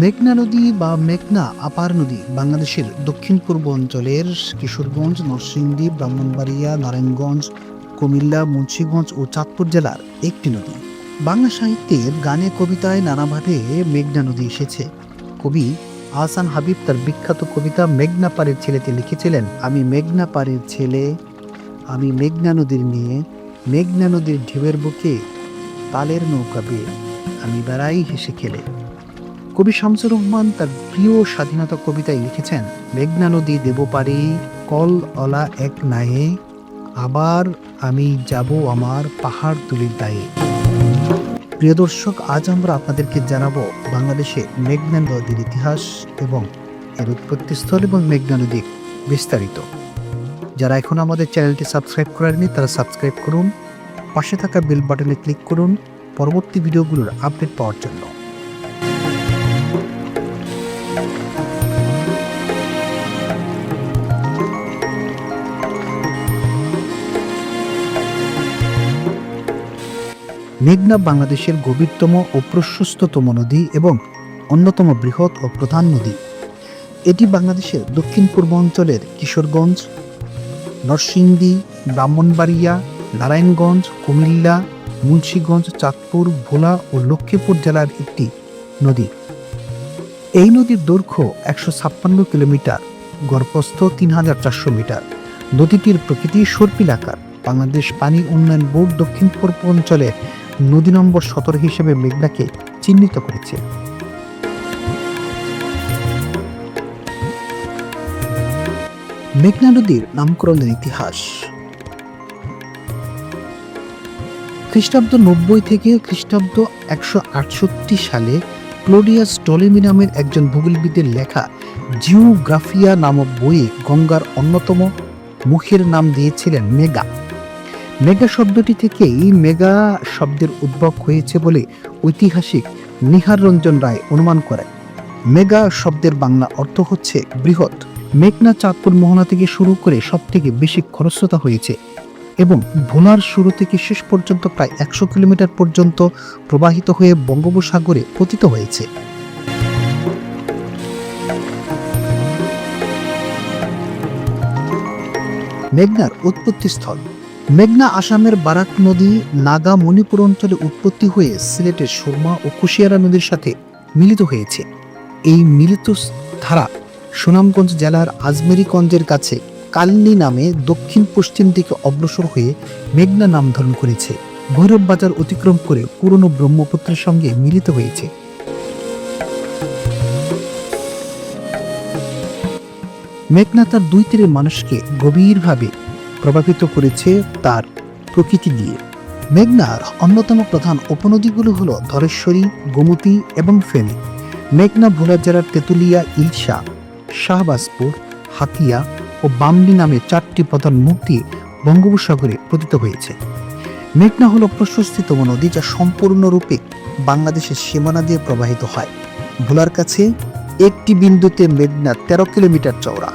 মেঘনা নদী বা মেঘনা আপার নদী বাংলাদেশের দক্ষিণ পূর্ব অঞ্চলের কিশোরগঞ্জ, নরসিংদী, ব্রাহ্মণবাড়িয়া, নারায়ণগঞ্জ, কুমিল্লা, মুন্সীগঞ্জ ও চাঁদপুর জেলার একটি নদী। বাংলা সাহিত্যের গানে, কবিতায় নানাভাবে মেঘনা নদী এসেছে। কবি আহসান হাবিব তার বিখ্যাত কবিতা মেঘনা পাড়ের ছেলেতে লিখেছিলেন, আমি মেঘনা পাড়ের ছেলে, আমি মেঘনা নদীর নিয়ে মেঘনা নদীর ঢেউয়ের বুকে তালের নৌকা বেয়ে, আমি বেড়াই হেসে খেলে। কবি শামসুর রহমান তার প্রিয় স্বাধীনতা কবিতায় লিখেছেন, মেঘনা নদী দেব পারি, কল অলা এক নায়ে, আবার আমি যাব আমার পাহাড় তুলির দায়ে। প্রিয় দর্শক, আজ আমরা আপনাদেরকে জানাব বাংলাদেশে মেঘনা নদীর ইতিহাস এবং এর উৎপত্তিস্থল এবং মেঘনা নদী বিস্তারিত। যারা এখন আমাদের চ্যানেলটি সাবস্ক্রাইব করেননি, তারা সাবস্ক্রাইব করুন, পাশে থাকা বেল বাটনে ক্লিক করুন, পরবর্তী ভিডিওগুলোর আপডেট পাওয়ার জন্য। মেঘনা বাংলাদেশের গভীরতম ও প্রশস্ততম নদী এবং অন্যতম বৃহৎ ও প্রধান নদী। এটি বাংলাদেশের দক্ষিণ পূর্ব অঞ্চলের কিশোরগঞ্জ, নরসিংদী, ব্রাহ্মণবাড়িয়া, নারায়ণগঞ্জ, কুমিল্লা, মুন্সীগঞ্জ, চাঁদপুর, ভোলা ও লক্ষ্মীপুর জেলার একটি নদী। এই নদীর দৈর্ঘ্য একশো ছাপ্পান্ন কিলোমিটার গর্ভস্থ তিন হাজার চারশো মিটার। নদীটির প্রকৃতি সর্পিলাকার। বাংলাদেশ পানি উন্নয়ন বোর্ড দক্ষিণ পূর্ব অঞ্চলে নদী নম্বর সতেরো হিসেবে মেঘনাকে চিহ্নিত করেছে। মেঘনা নদীর নামকরণের ইতিহাস। খ্রিস্টাব্দ নব্বই থেকে খ্রিস্টাব্দ একশো আটষট্টি সালে ক্লোডিয়াস টলেমি নামের একজন ভূগোলবিদের লেখা জিওগ্রাফিয়া নামক বইয়ে গঙ্গার অন্যতম মুখের নাম দিয়েছিলেন মেগা মেগা শব্দটি থেকেই মেগা শব্দের উদ্ভব হয়েছে বলে ঐতিহাসিক নিহার রঞ্জন রায় অনুমান করেন। মেগা শব্দের বাংলা অর্থ হচ্ছে বৃহৎ। মেঘনা চাঁদপুর মোহনা থেকে শুরু করে সব থেকে বেশি খরস্রোতা হয়েছে এবং ভোলার শুরু থেকে শেষ পর্যন্ত প্রায় একশো কিলোমিটার পর্যন্ত প্রবাহিত হয়ে বঙ্গোপসাগরে পতিত হয়েছে। মেঘনার উৎপত্তিস্থল মেঘনা আসামের বারাক নদী নাগা মণিপুর অঞ্চলে উৎপত্তি হয়ে সিলেটের সুরমা ও কুশিয়ারা নদীর সাথে মিলিত হয়েছে। এই মিলিত ধারা সুনামগঞ্জ জেলার আজমেরিগঞ্জের কাছে কালনি নামে দক্ষিণ পশ্চিম দিকে অগ্রসর হয়ে মেঘনা নাম ধারণ করেছে। ভৈরব বাজার অতিক্রম করে পুরনো ব্রহ্মপুত্রের সঙ্গে মিলিত হয়েছে। মেঘনা তার দুই তীরের মানুষকে গভীরভাবে প্রভাবিত করেছে তার প্রকৃতি দিয়ে মেঘনার অন্যতম প্রধান উপনদীগুলো হলো ধরেশ্বরী গোমতী এবং ফেনী। মেঘনা ভোলা জেলার তেঁতুলিয়া, ইলশা, শাহবাজপুর, হাতিয়া ও বামনি নামে চারটি প্রধান দিয়ে বঙ্গোপসাগরে পতিত হয়েছে। মেঘনা হলো প্রশস্তিতম নদী যা সম্পূর্ণরূপে বাংলাদেশের সীমানা দিয়ে প্রবাহিত হয়। ভোলার কাছে একটি বিন্দুতে মেঘনা তেরো কিলোমিটার চওড়া।